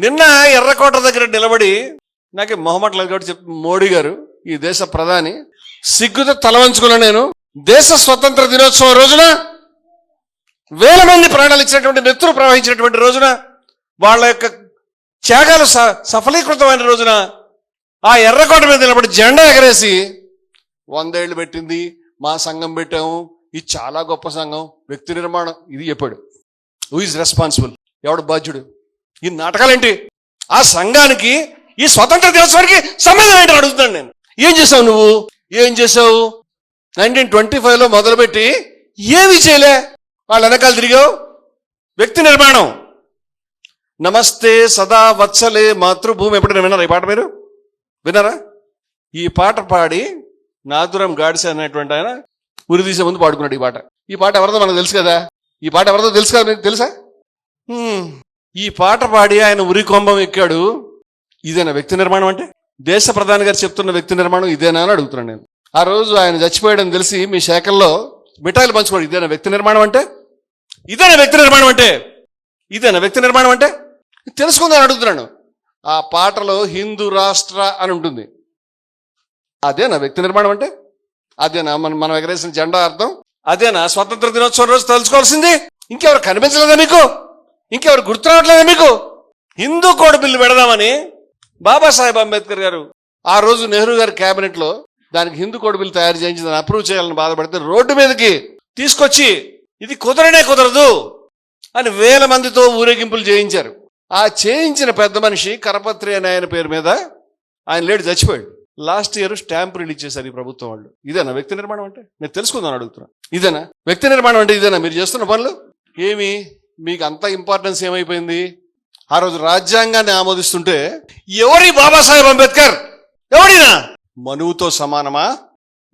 నిన్న ఎర్రకోట దగ్గర నిలబడి నాకే మొహమ్మద్ లేదు గారు చెప్పి మోడీ గారు ఈ దేశ ప్రధాని సిగ్గుతో తలవంచుకున్నా నేను. దేశ స్వతంత్ర దినోత్సవం రోజున వేల మంది ప్రాణాలు ఇచ్చినటువంటి నెత్తురు ప్రవహించినటువంటి రోజున వాళ్ళ యొక్క త్యాగాలు స- సఫలీకృతమైన రోజున ఆ ఎర్రకోట మీద నిలబడి జెండా ఎగరేసి వందేళ్ళు పెట్టింది మా సంఘం పెట్టాము. ఇది చాలా గొప్ప సంఘం వ్యక్తి నిర్మాణం ఇది చెప్పాడు. హూ ఇస్ రెస్పాన్సిబుల్ ఎవడు బాధ్యుడు? ఈ నాటకాలేంటి? ఆ సంఘానికి ఈ స్వతంత్ర దినోత్సవానికి సంబంధం ఏంటి అడుగుతున్నాను నేను. ఏం చేసావు నువ్వు? ఏం చేసావు? నైన్టీన్ ట్వంటీ ఫైవ్లో మొదలుపెట్టి ఏమి చేయలే. వాళ్ళ వెనకాల తిరిగావు. వ్యక్తి నిర్మాణం. నమస్తే సదా వత్సలే మాతృభూమి. ఎప్పుడైనా విన్నారా ఈ పాట మీరు విన్నారా? ఈ పాట పాడి నాదురం గాడిసే అనేటువంటి ఆయన ఉరి తీసే ముందు పాడుకున్నాడు ఈ పాట. ఈ పాట ఎవరిదో మనకు తెలుసు కదా? ఈ పాట ఎవరిదో తెలుసు కదా మీకు తెలుసా. ఈ పాట పాడి ఆయన ఉరి కొంబం ఎక్కాడు. ఇదేనా వ్యక్తి నిర్మాణం అంటే? దేశ ప్రధాని గారు చెప్తున్న వ్యక్తి నిర్మాణం ఇదేనా అని అడుగుతున్నాను నేను. ఆ రోజు ఆయన చచ్చిపోయాడని తెలిసి మీ శాఖల్లో మిఠాయిలు పంచుకోండి. ఇదేనా వ్యక్తి నిర్మాణం అంటే? ఇదేనా వ్యక్తి నిర్మాణం అంటే? ఇదేనా వ్యక్తి నిర్మాణం అంటే? తెలుసుకుందని అడుగుతున్నాను. ఆ పాటలో హిందూ రాష్ట్ర అని ఉంటుంది. అదేనా వ్యక్తి నిర్మాణం అంటే? అదేనా మనం మనం ఎగరేసిన జెండా అర్థం? అదేనా స్వతంత్ర దినోత్సవం రోజు తెలుసుకోవాల్సింది? ఇంకెవరు కనిపించలేదా మీకు? ఇంకెవరు గుర్తు రావట్లేదా మీకు? హిందూ కోడ్ బిల్లు పెడదామని బాబాసాహెబ్ అంబేద్కర్ గారు ఆ రోజు నెహ్రూ గారి క్యాబినెట్లో లో దానికి హిందూ కోడ్ బిల్ తయారు చేయించి దాన్ని అప్రూవ్ చేయాలని బాధపడితే రోడ్డు మీదకి తీసుకొచ్చి ఇది కుదరనే కుదరదు అని వేల మందితో ఊరేగింపులు చేయించారు. ఆ చేయించిన పెద్ద మనిషి కరపత్రి అనే ఆయన పేరు మీద ఆయన లేడు చచ్చిపోయాడు. లాస్ట్ ఇయర్ స్టాంప్ రిలీజ్ చేశారు ఈ ప్రభుత్వం వాళ్ళు. ఇదేనా వ్యక్తి నిర్మాణం అంటే? నేను తెలుసుకుందాం అడుగుతున్నా. ఇదేనా? వ్యక్తి నిర్మాణం అంటే ఇదేనా? మీరు చేస్తున్న పనులు? ఏమి? మీకు అంత ఇంపార్టెన్స్ ఏమైపోయింది? ఆ రోజు రాజ్యాంగాన్ని ఆమోదిస్తుంటే ఎవరి బాబాసాహెబ్ అంబేద్కర్? ఎవడినా? మనువుతో సమానమా?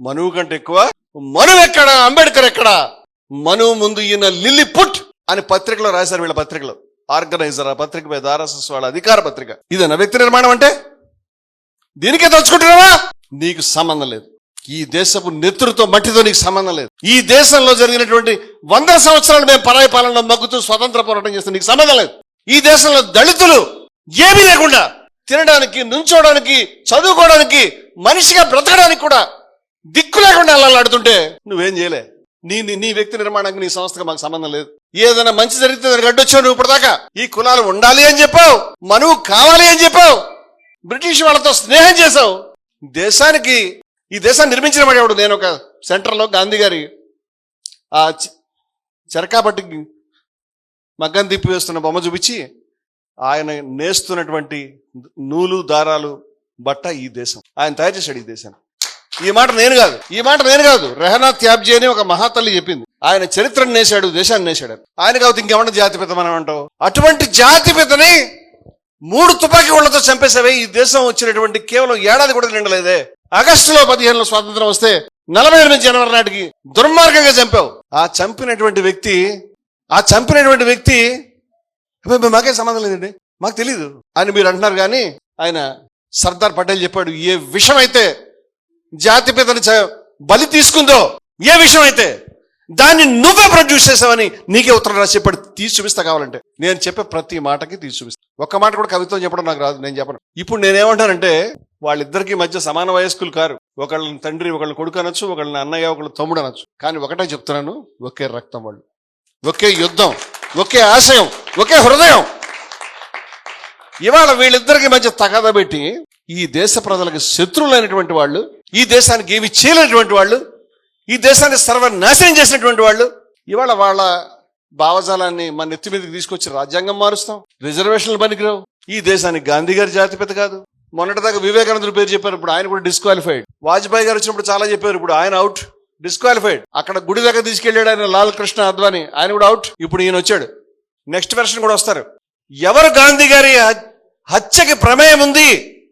మనువు కంటే ఎక్కువ? మనువు ఎక్కడ? అంబేద్కర్ ఎక్కడ? మనువు ముందు ఈయన లిల్లీ పుట్ అని పత్రికలో రాశారు వీళ్ళ పత్రికలో. ఆర్గనైజర్ ఆ పత్రిక మీద ఆర్ఎస్ఎస్ వాళ్ళ అధికార పత్రిక. ఇదేనా వ్యక్తి నిర్మాణం అంటే? దీనికే తలుచుకుంటున్నావా? నీకు సంబంధం లేదు. ఈ దేశపు నేతృత్వం మట్టితో నీకు సంబంధం లేదు. ఈ దేశంలో జరిగినటువంటి వంద సంవత్సరాలు మేము పరాయి పాలనలో మగ్గుతూ స్వతంత్ర పోరాటం చేస్తే నీకు సంబంధం లేదు. ఈ దేశంలో దళితులు ఏమీ లేకుండా తినడానికి నుంచోడానికి చదువుకోవడానికి మనిషిగా బ్రతకడానికి కూడా దిక్కు లేకుండా అల్లాడుతుంటే నువ్వేం చేయలే? నీ నీ- వ్యక్తి నిర్మాణానికి నీ సంస్థకు మాకు సంబంధం లేదు. ఏదైనా మంచి జరిగితే దానికి అడ్డొచ్చావు నువ్వు ఇప్పటిదాకా. ఈ కులాలు ఉండాలి అని చెప్పావు మనువు కావాలి అని చెప్పావు బ్రిటిష్ వాళ్ళతో స్నేహం చేశావు. దేశానికి ఈ దేశాన్ని నిర్మించిన వాడు ఎవడు? నేను ఒక సెంటర్లో గాంధీ గారి ఆ చెరకాబట్టి మగ్గం తిప్పి వేస్తున్న బొమ్మ చూపించి ఆయన నేస్తున్నటువంటి నూలు దారాలు బట్ట ఈ దేశం. ఆయన తయారు చేశాడు ఈ దేశాన్ని ఈ మాట నేను కాదు. ఈ మాట నేను కాదు. రెహనా త్యాబ్జీ అని ఒక మహాతల్లి చెప్పింది. ఆయన చరిత్రను నేశాడు దేశాన్ని నేశాడు. ఆయన కాదు ఇంకేమన్నా జాతిపిత మనం అంటావు? అటువంటి జాతిపితని మూడు తుపాకీ గుళ్ళతో చంపేసావే ఈ దేశం వచ్చినటువంటి కేవలం ఏడాది కూడా నిండలేదే. ఆగస్టులో పదిహేనులో స్వాతంత్రం వస్తే నలభై ఎనిమిది జనవరి నాటికి దుర్మార్గంగా చంపావు. ఆ చంపినటువంటి వ్యక్తి ఆ చంపినటువంటి వ్యక్తి మాకే సంబంధం లేదండి. మాకు తెలియదు అని మీరు అంటున్నారు కానీ ఆయన సర్దార్ పటేల్ చెప్పాడు ఏ విషయం అయితే జాతిపితని చ- బలి తీసుకుందో ఏ విషయం అయితే దాన్ని నువ్వే ప్రొడ్యూస్ చేసావని నీకే ఉత్తరం రాసి చెప్పాడు తీసి చూపిస్తా కావాలంటే. నేను చెప్పే ప్రతి మాటకి తీసి చూపిస్తా ఒక్క మాట కూడా కవిత్వం చెప్పడం నాకు రాదు నేను చెప్పను. ఇప్పుడు నేనేమంటానంటే వాళ్ళిద్దరికి మధ్య సమాన వయస్కులు కారు. ఒకళ్ళని తండ్రి ఒకళ్ళని కొడుకు అనొచ్చు ఒకళ్ళని అన్నయ్య ఒకళ్ళు తమ్ముడు అనొచ్చు. కానీ ఒకటే చెప్తున్నాను ఒకే రక్తం వాళ్ళు. ఒకే యుద్ధం ఒకే ఆశయం ఒకే హృదయం. ఇవాళ వీళ్ళిద్దరికి మధ్య తగాద పెట్టి ఈ దేశ ప్రజలకు శత్రువులైనటువంటి వాళ్ళు ఈ దేశానికి ఏమి చేయలేనటువంటి వాళ్ళు ఈ దేశాన్ని సర్వనాశనం చేసినటువంటి వాళ్ళు ఇవాళ వాళ్ళ భావజాలాన్ని మన నెత్తి మీదకి తీసుకొచ్చి రాజ్యాంగం మారుస్తాం. రిజర్వేషన్లు పనికిరావు. ఈ దేశానికి గాంధీ గారి జాతిపిత కాదు. మొన్నటిదాకా వివేకానందుడు పేరు చెప్పారు ఇప్పుడు ఆయన కూడా డిస్క్వాలిఫైడ్ వాజ్పేయి గారు వచ్చినప్పుడు చాలా చెప్పారు ఇప్పుడు ఆయన అవుట్ డిస్క్వాలిఫైడ్ అక్కడ గుడి దగ్గర తీసుకెళ్ళాడు ఆయన లాల్ కృష్ణ అద్వాని ఆయన కూడా అవుట్ ఇప్పుడు ఈయన వచ్చాడు. నెక్స్ట్ వెర్షన్ కూడా వస్తారు. ఎవరు గాంధీ గారి హత్యకి ప్రమేయం ఉంది?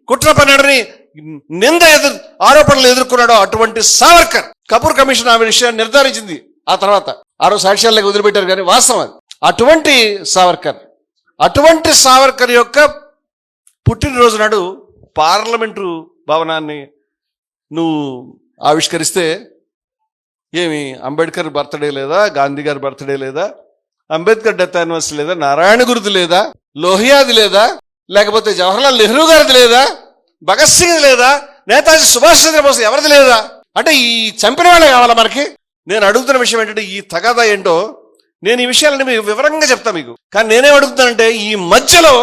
కుట్ర పన్నాడని నింద ఎదురు ఆరోపణలు ఎదుర్కొన్నాడో అటువంటి సావర్కర్ కపూర్ కమిషన్ ఆమె విషయాన్ని నిర్ధారించింది. ఆ తర్వాత ఆరో సాక్ష్యాలకు వదిలిపెట్టారు కానీ వాస్తవం అది. అటువంటి సావర్కర్ అటువంటి సావర్కర్ యొక్క పుట్టినరోజు నాడు పార్లమెంటు భవనాన్ని నువ్వు ఆవిష్కరిస్తే ఏమి అంబేద్కర్ బర్త్డే లేదా గాంధీ గారి బర్త్డే లేదా అంబేద్కర్ డెత్ యానివర్సరీ లేదా నారాయణ గురుది లేదా లోహియాది లేదా లేకపోతే జవహర్లాల్ నెహ్రూ గారిది లేదా భగత్ సింగ్ లేదా నేతాజీ సుభాష్ చంద్రబోస్ ఎవరిది లేదా? అంటే ఈ చంపిన వాళ్ళే కావాలా మనకి? నేను అడుగుతున్న విషయం ఏంటంటే ఈ తగాదా ఏంటో నేను ఈ విషయాలని మీకు వివరంగా చెప్తాను మీకు. కానీ నేనేం అడుగుతానంటే ఈ మధ్యలో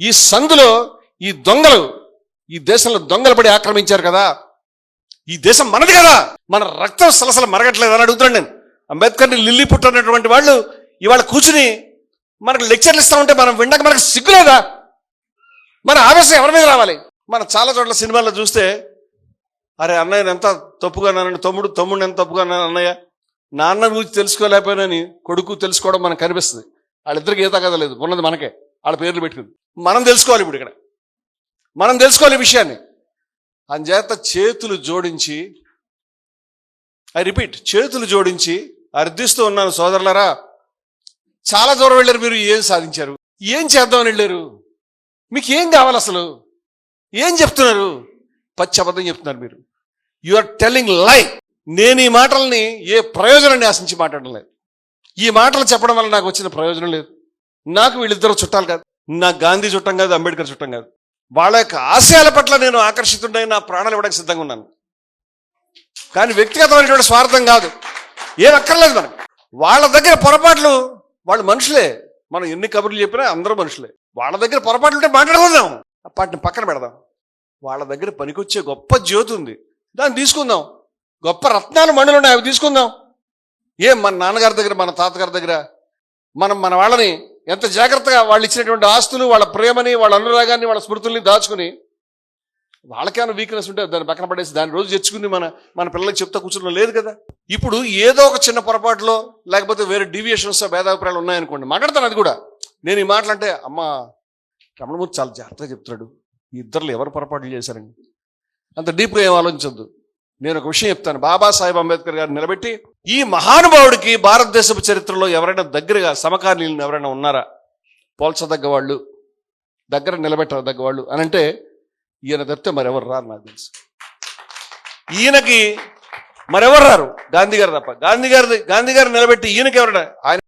ఈ సందులో ఈ దొంగలు ఈ దేశంలో దొంగలు పడి ఆక్రమించారు కదా. ఈ దేశం మనది కదా. మన రక్తం సలసల మరగట్లేదు అని అడుగుతున్నాను నేను. అంబేద్కర్ని లిల్లీ పుట్టినటువంటి వాళ్ళు ఇవాళ కూర్చుని మనకు లెక్చర్లు ఇస్తా ఉంటే మనం వినక మనకు సిగ్గులేదా? మన ఆవేశం ఎవరి మీద రావాలి? మనం చాలా చోట్ల సినిమాల్లో చూస్తే అరే అన్నయ్య ఎంత తప్పుగా అన్నానని తమ్ముడు తమ్ముడు ఎంత తప్పుగా అన్నాను అన్నయ్య? నాన్న గురించి తెలుసుకోలేకపోయినని కొడుకు తెలుసుకోవడం మనకు కనిపిస్తుంది. వాళ్ళిద్దరికి ఏ కదా లేదు ఉన్నది మనకే. వాళ్ళ పేర్లు పెట్టుకుంది. మనం తెలుసుకోవాలి ఇప్పుడు ఇక్కడ. మనం తెలుసుకోవాలి విషయాన్ని. అంచేత చేతులు జోడించి ఐ రిపీట్ చేతులు జోడించి అర్థిస్తూ ఉన్నాను సోదరులరా. చాలా దూరం వెళ్ళారు మీరు ఏం సాధించారు? ఏం చేద్దామని వెళ్ళారు? మీకు ఏం కావాలి అసలు? ఏం చెప్తున్నారు? పచ్చి అబద్ధం చెప్తున్నారు మీరు. యు ఆర్ టెల్లింగ్ లై నేను ఈ మాటల్ని ఏ ప్రయోజనాన్ని ఆశించి మాట్లాడడం లేదు ఈ మాటలు చెప్పడం వల్ల నాకు వచ్చిన ప్రయోజనం లేదు. నాకు వీళ్ళిద్దరు చుట్టాలు కాదు. నాకు గాంధీ చుట్టం కాదు అంబేద్కర్ చుట్టం కాదు. వాళ్ళ యొక్క ఆశయాల పట్ల నేను ఆకర్షితుండై నా ప్రాణాలు ఇవ్వడానికి సిద్ధంగా ఉన్నాను. కానీ వ్యక్తిగతమైనటువంటి స్వార్థం కాదు. ఏం అక్కర్లేదు మనకు. వాళ్ళ దగ్గర పొరపాట్లు వాళ్ళు మనుషులే. మనం ఎన్ని కబుర్లు చెప్పినా అందరూ మనుషులే. వాళ్ళ దగ్గర పొరపాట్లు ఉంటే మాట్లాడుకుందాం. వాటిని పక్కన పెడదాం. వాళ్ళ దగ్గర పనికొచ్చే గొప్ప జ్యోతి ఉంది. దాన్ని తీసుకుందాం. గొప్ప రత్నాలు మణులు ఉన్నాయి అవి తీసుకుందాం. ఏం మన నాన్నగారి దగ్గర మన తాతగారి దగ్గర? మనం మన వాళ్ళని ఎంత జాగ్రత్తగా వాళ్ళు ఇచ్చినటువంటి ఆస్తులు వాళ్ళ ప్రేమని వాళ్ళ అనురాగాన్ని వాళ్ళ స్మృతుల్ని దాచుకుని వాళ్ళకేమైనా వీక్నెస్ ఉంటే దాన్ని పక్కన పడేసి దాన్ని రోజు తెచ్చుకుని మన మన పిల్లలకి చెప్తా కూర్చోడం లేదు కదా. ఇప్పుడు ఏదో ఒక చిన్న పొరపాటులో లేకపోతే వేరే డీవియేషన్స్ భేదాభిప్రాయాలు ఉన్నాయనుకోండి మాట్లాడతాను అది కూడా. నేను ఈ మాటలంటే అమ్మ రమణమూర్తి చాలా జాగ్రత్తగా చెప్తున్నాడు. ఈ ఇద్దరు ఎవరు పొరపాట్లు చేశారండి? అంత డీప్గా ఏం ఆలోచించద్దు. నేను ఒక విషయం చెప్తాను. బాబాసాహెబ్ అంబేద్కర్ గారు నిలబెట్టి ఈ మహానుభావుడికి భారతదేశపు చరిత్రలో ఎవరైనా దగ్గరగా సమకాలీనులు ఎవరైనా ఉన్నారా? పోల్చదగ్గ వాళ్ళు దగ్గర నిలబెట్టదగ్గ వాళ్ళు అని అంటే ఈయన తప్పితే మరెవరు రారు నాకు తెలుసు. ఈయనకి మరెవరు రారు? గాంధీ గారు తప్ప. గాంధీ గారి గాంధీ గారు నిలబెట్టి ఈయనకి ఎవరైనా ఆయన